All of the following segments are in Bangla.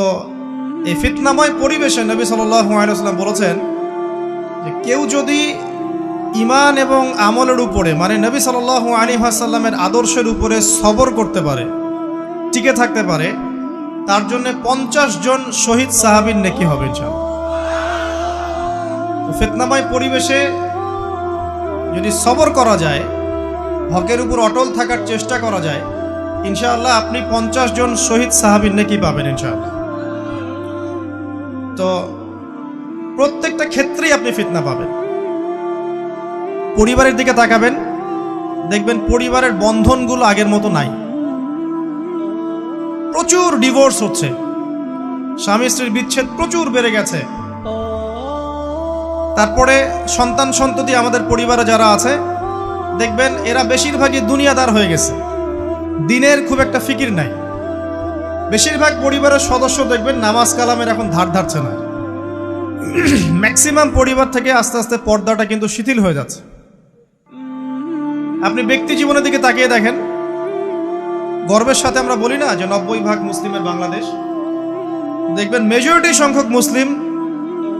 তো এই ফিতনাময় পরিবেশে নবী সাল্লাম বলেছেন যে কেউ যদি ইমান এবং আমলের উপরে মানে নবী সাল্লাহ আলী আসাল্লামের আদর্শের উপরে সবর করতে পারে, টিকে থাকতে পারে, তার জন্য পঞ্চাশ জন শহীদ সাহাবিন নেকি হবে ইনশাআল্লাহ। তো ফিতনাময় পরিবেশে যদি সবর করা যায় হকের উপর অটল থাকার চেষ্টা করা যায়, ইনশাআল্লাহ আপনি পঞ্চাশ জন শহীদ সাহাবিন নেকি পাবেন ইনশাআল্লাহ তো প্রত্যেকটা ক্ষেত্রেই আপনি ফিতনা পাবেন। পরিবারের দিকে তাকাবেন, দেখবেন পরিবারের বন্ধনগুলো আগের মতো নাই। প্রচুর ডিভোর্স হচ্ছে। স্বামী স্ত্রীর বিচ্ছেদ প্রচুর বেড়ে গেছে। তারপরে সন্তান সন্ততি আমাদের পরিবারে যারা আছে, দেখবেন এরা বেশিরভাগই দুনিয়াদার হয়ে গেছে। দিনের খুব একটা ফিকির নাই। বেশিরভাগ পরিবারের সদস্য দেখবেন নামাজ কালামের এখন ধার ধারছে না। ম্যাক্সিমাম পরিবার থেকে আস্তে আস্তে পর্দাটা কিন্তু শিথিল হয়ে যাচ্ছে। আপনি ব্যক্তি জীবনের দিকে তাকিয়ে দেখেন। গর্বের সাথে আমরা বলি না যে নব্বই ভাগ মুসলিমের বাংলাদেশ। দেখবেন মেজরিটি সংখ্যক মুসলিম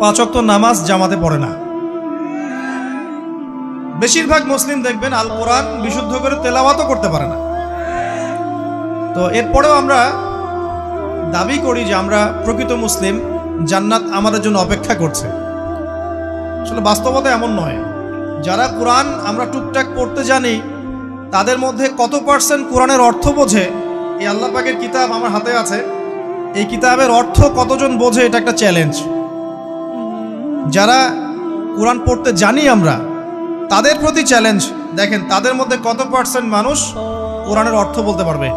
পাঁচক্ত নামাজ জামাতে পড়ে না। বেশিরভাগ মুসলিম দেখবেন আল কোরআন বিশুদ্ধ করে তেলাওয়াতও করতে পারে না। তো এরপরেও আমরা দাবি করি যে আমরা প্রকৃত মুসলিম, জান্নাত আমাদের জন্য অপেক্ষা করছে। আসলে বাস্তবতা এমন নয়। যারা কোরআন আমরা টুকটাক পড়তে জানি, তাদের মধ্যে কত পার্সেন্ট কোরআনের অর্থ বোঝে, এই আল্লাহ পাকের কিতাব আমার হাতে আছে। এই কিতাবের অর্থ কতজন বোঝে, এটা একটা চ্যালেঞ্জ যারা কোরআন পড়তে জানি আমরা, তাদের প্রতি চ্যালেঞ্জ দেখেন, তাদের মধ্যে কত পার্সেন্ট মানুষ কোরআনের অর্থ বলতে পারবে?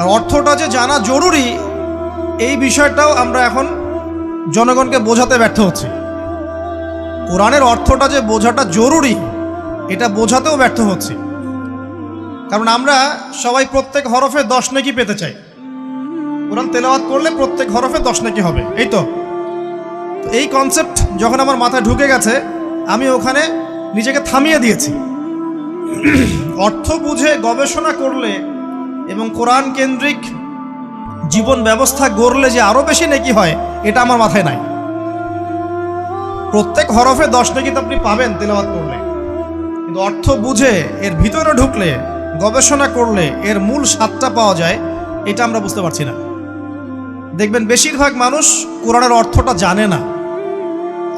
আর অর্থটা যে জানা জরুরি, এই বিষয়টাও আমরা এখন জনগণকে বোঝাতে ব্যর্থ হচ্ছি। কোরআনের অর্থটা যে বোঝাটা জরুরি, এটা বোঝাতেও ব্যর্থ হচ্ছি। কারণ আমরা সবাই প্রত্যেক হরফে দশ নেকি পেতে চাই। কোরআন তেলাওয়াত করলে প্রত্যেক হরফে দশ নেকি হবে, এই তো। এই কনসেপ্ট যখন আমার মাথায় ঢুকে গেছে, আমি ওখানে নিজেকে থামিয়ে দিয়েছি। অর্থ বুঝে গবেষণা করলে এবং কোরআন কেন্দ্রিক জীবন ব্যবস্থা গড়লে যে আরও বেশি নেকি হয়, এটা আমার মাথায় নাই। প্রত্যেক হরফে দশ নেকি তো আপনি পাবেন তেলাওয়াত করলে। কিন্তু অর্থ বুঝে এর ভিতরে ঢুকলে, গবেষণা করলে এর মূল স্বাদটা পাওয়া যায়, এটা আমরা বুঝতে পারছি না। দেখবেন বেশিরভাগ মানুষ কোরআনের অর্থটা জানে না।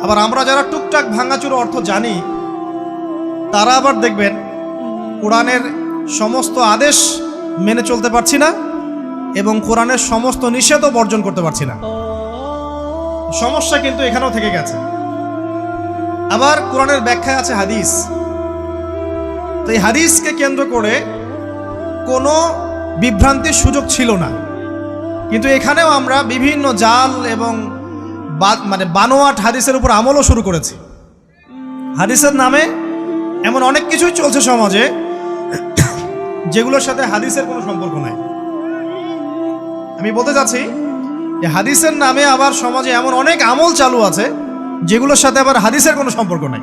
আবার আমরা যারা টুকটাক ভাঙাচুর অর্থ জানি, তারা আবার দেখবেন কোরআনের সমস্ত আদেশ মেনে চলতে পারছি না এবং কোরআনের সমস্ত নিষেধও বর্জন করতে পারছি না। সমস্যা কিন্তু এখানেও থেকে গেছে। আবার কোরআনের ব্যাখ্যায় আছে হাদিস। তো এই হাদিসকে কেন্দ্র করে কোনো বিভ্রান্তির সুযোগ ছিল না। কিন্তু এখানেও আমরা বিভিন্ন জাল এবং মানে বানোয়াট হাদিসের উপর আমলও শুরু করেছি। হাদিসের নামে এমন অনেক কিছুই চলছে সমাজে যেগুলোর সাথে হাদিসের কোনো সম্পর্ক নাই। আমি বলতে চাচ্ছি, যে হাদিসের নামে আবার সমাজে এমন অনেক আমল চালু আছে, যেগুলোর সাথে আবার হাদিসের কোনো সম্পর্ক নাই।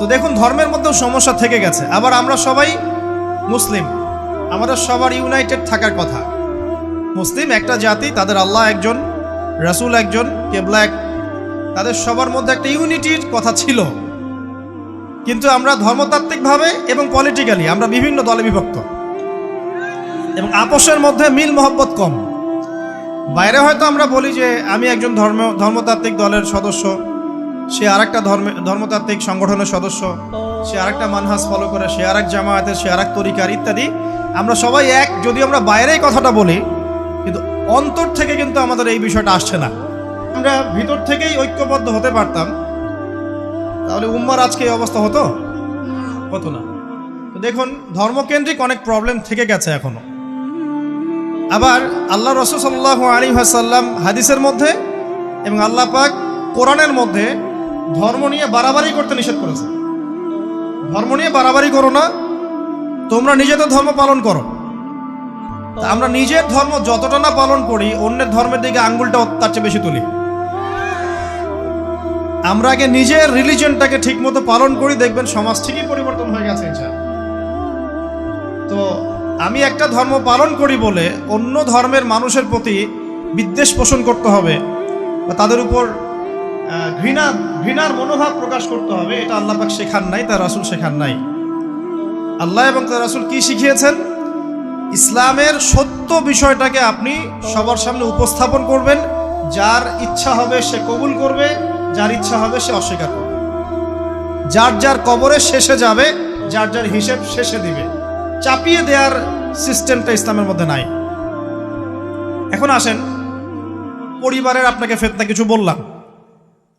তো দেখুন, ধর্মের মধ্যেও সমস্যা থেকে গেছে। আবার আমরা সবাই মুসলিম। আমাদের সবার ইউনাইটেড থাকার কথা। মুসলিম একটা জাতি, তাদের আল্লাহ একজন, রাসূল একজন, কেবলা এক তাদের সবার মধ্যে একটা ইউনিটির কথা ছিল। কিন্তু আমরা ধর্মতাত্ত্বিকভাবে এবং পলিটিক্যালি আমরা বিভিন্ন দলে বিভক্ত। এবং আপোষের মধ্যে মিল মহব্বত কম। বাইরে হয়তো আমরা বলি যে আমি একজন ধর্ম, ধর্মতাত্ত্বিক দলের সদস্য, সে আর একটা ধর্মে, ধর্মতাত্ত্বিক সংগঠনের সদস্য, সে আরেকটা মানহাস ফলো করে, সে আরেক জামায়াতের, সে আর এক তরিকার ইত্যাদি। আমরা সবাই এক, যদি আমরা বাইরে এই কথাটা বলি, কিন্তু অন্তর থেকে কিন্তু আমাদের এই বিষয়টা আসছে না। আমরা ভিতর থেকেই ঐক্যবদ্ধ হতে পারতাম। তাহলে উম্মার আজকে এই অবস্থা হতো? হতো না। তো দেখুন, ধর্মকেন্দ্রিক অনেক প্রবলেম থেকে গেছে এখনও। আবার আল্লাহ রসুল সাল্লাহ আলী হাসাল্লাম হাদিসের মধ্যে এবং আল্লাহ পাক কোরআনের মধ্যে ধর্ম নিয়ে বাড়াবাড়ি করতে নিষেধ করেছে। ধর্ম নিয়ে বাড়াবাড়ি করো না, তোমরা নিজেদের ধর্ম পালন করো। আমরা নিজের ধর্ম যতটা না পালন করি, অন্যের ধর্মের দিকে আঙ্গুলটা তার চেয়ে বেশি তুলি। আমরা আগে নিজের রিলিজনটাকে ঠিকমতো পালন করি, দেখবেন সমাজ ঠিকই পরিবর্তন হয়ে গেছে তো আমি একটা ধর্ম পালন করি বলে অন্য ধর্মের মানুষের প্রতি বিদ্বেষ পোষণ করতে হবে বা তাদের উপর ঘৃণা, ঘৃণার মনোভাব প্রকাশ করতে হবে, এটা আল্লাহ পাক শেখান নাই, তার রাসুল শেখান নাই। আল্লাহ এবং তার রাসুল কি শিখিয়েছেন? ইসলামের সত্য বিষয়টাকে আপনি সবার সামনে উপস্থাপন করবেন, যার ইচ্ছা হবে সে কবুল করবে যার ইচ্ছা হবে সে অস্বীকার করবে। যার যার কবরে শেষে যাবে, যার যার হিসেব শেষে দিবে। চাপিয়ে দেওয়ার সিস্টেমটা ইসলামের মধ্যে নাই। এখন আসেন, পরিবারের আপনাকে ফেতনা কিছু বললাম।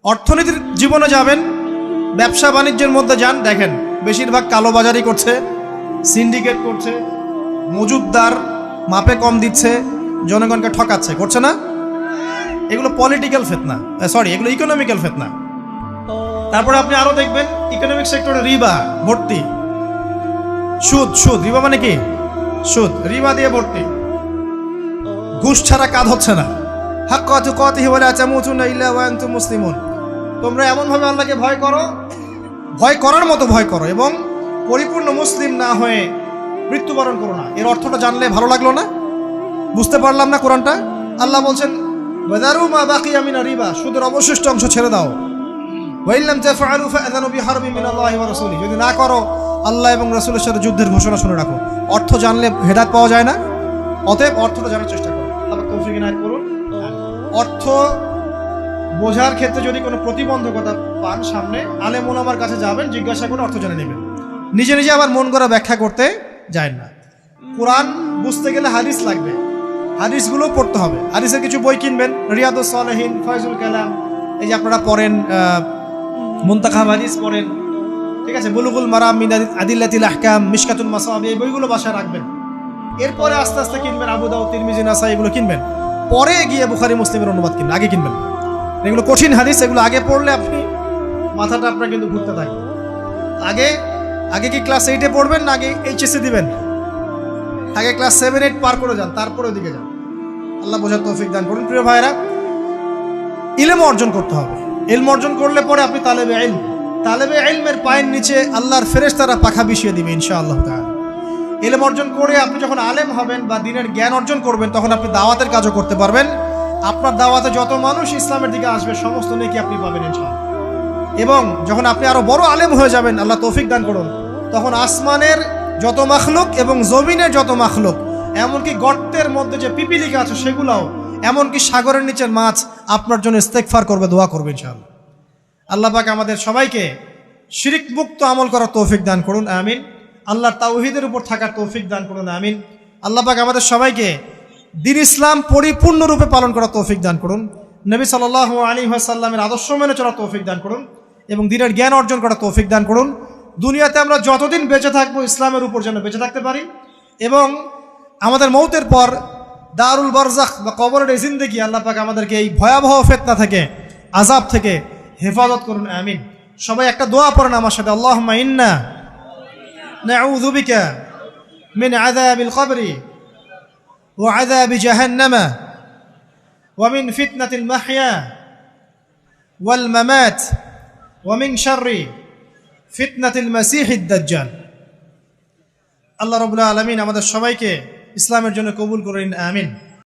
অর্থনীতির জীবনে যাবেন, ব্যবসা বাণিজ্যের মধ্যে যান, দেখেন, বেশিরভাগ কালোবাজারি করছে, সিন্ডিকেট করছে মজুদদার মাপে কম দিচ্ছে, জনগণকে ঠকাচ্ছে, করছে না? এগুলো পলিটিক্যাল ফেতনা সরি এগুলো ইকোনমিক্যাল ফেতনা তারপরে আপনি আরও দেখবেন ইকোনমিক সেক্টরে রিবা, ভর্তি। সুদ সুদ, রিবা মানে কি? সুদ, রিবা দিয়ে ভর্তি। ঘুষ ছাড়া কাজ হচ্ছে না। হাক কত কত হিবলে আচামুচুন ইল্লা ওয়া আনতুম মুসলিমুন। তোমরা এমন ভাবে আল্লাহকে ভয় করো, ভয় করার মতো ভয় করো এবং পরিপূর্ণ মুসলিম না হয়ে মৃত্যুবরণ করো না। এর অর্থটা জানলে ভালো লাগল না? বুঝতে পারলাম না কোরআনটা? আল্লাহ বলছেন ওয়াদারু মা বাকিয়া মিনা রিবা সুদের অবশিষ্ট অংশ ছেড়ে দাও। ওয়াইল্লাম তাফআলু ফাআযানু বিহারবিন মিনাল্লাহি ওয়া রাসূলিহি যদি না করো, আল্লাহ এবং রাসূলের সাথে যুদ্ধের ঘোষণা শুনে রাখো। অর্থ জানলে হেদায়েত পাওয়া যায় না। অতএব অর্থটা জানার চেষ্টা করো। আল্লাহ অর্থ বোঝার ক্ষেত্রে যদি কোনো প্রতিবন্ধকতা পান সামনে, আলেম ওলামার কাছে যাবেন, জিজ্ঞাসা করে অর্থ জেনে নেবেন। নিজে নিজে আবার মন করা ব্যাখ্যা করতে যায় না। কোরআন বুঝতে গেলে হাদিস লাগবে। হাদিসগুলো পড়তে হবে। হাদিসের কিছু বই কিনবেন। রিয়াদুস সালেহিন, ফয়জুল কালাম, এই যে আপনারা পড়েন মুন্তাখাব হাদিস পড়েন, ঠিক আছে, বুলুগুল মারাম আদি- আদিল্লাতিল আহকাম মিশকাতুল মাসাব এই বইগুলো বাসায় রাখবেন। এরপরে আস্তে আস্তে কিনবেন আবু দাউদ, তিরমিজি নাসা এগুলো কিনবেন। পরে গিয়ে বুখারি, মুসলিমের অনুবাদ কিনবেন, আগে কিনবেন। এগুলো কঠিন হাদিস, এগুলো আগে পড়লে আপনি মাথাটা আপনার কিন্তু ঘুরতে থাকবে আগে আগে কি ক্লাস এইটে পড়বেন, না আগে এইচএসসি দিবেন? আগে ক্লাস সেভেন এইট পার করে যান, তারপরে ওদিকে যান। আল্লাহ বোঝার তৌফিক দান করুন। প্রিয় ভাইরা ইলম অর্জন করতে হবে। ইলম অর্জন করলে পরে আপনি তালেবে ইলম। তালেবে ইলমের পায়ের নিচে আল্লাহর ফেরেশতারা পাখা বিছিয়ে দিবে ইনশাআল্লাহ তাআলা। ইলম অর্জন করে আপনি যখন আলেম হবেন বা দিনের জ্ঞান অর্জন করবেন, তখন আপনি দাওয়াতের কাজও করতে পারবেন। আপনার দাওয়াতে যত মানুষ ইসলামের দিকে আসবে, সমস্ত নেকি আপনি পাবেন ইনশাআল্লাহ। এবং যখন আপনি আরও বড় আলেম হয়ে যাবেন, আল্লাহ তৌফিক দান করুন। তখন আসমানের যত মাখলুক এবং জমিনের যত মাখলুক এমনকি গর্তের মধ্যে যে পিপিলিকা আছে সেগুলাও, এমনকি সাগরের নিচের মাছ আপনার জন্য ইস্তেকফার করবে, দোয়া করবে ইনশাআল্লাহ। আল্লাহ আমাদের সবাইকে শিরিক মুক্ত আমল করার তৌফিক দান করুন, আমিন। আল্লাহর তাওহিদের উপর থাকার তৌফিক দান করুন, আমিন। আল্লাহ আমাদের সবাইকে দিন ইসলাম পরিপূর্ণরূপে পালন করার তৌফিক দান করুন। নবী সাল্লাহ আলী সাল্লামের আদর্শ মেনে চলার তৌফিক দান করুন এবং দিনের জ্ঞান অর্জন করার তৌফিক দান করুন। দুনিয়াতে আমরা যতদিন বেঁচে থাকব, ইসলামের উপর যেন বেঁচে থাকতে পারি এবং আমাদের মৌতের পর দারুল বরজাখ বা কবরের এই আল্লাহ পাক আমাদেরকে এই ভয়াবহ ফেতনা থেকে আজাব থেকে হেফাজত করুন, আমিন। সবাই একটা দোয়া পড়েন আমার সাথে আল্লাহ ইন্না নাউযু বিকা মিন আযাবিল কবরি ওয়া আযাবি জাহান্নামা ওয়া মিন ফিতনাতিল মাহইয়া ওয়াল মামাত ওয়া মিন শাররি ফিতনাতিল মাসিহিদ দাজ্জাল। আল্লাহ রবুল্লাহ আলমিন আমাদের সবাইকে ইসলামের জন্য কবুল করেন আমিন।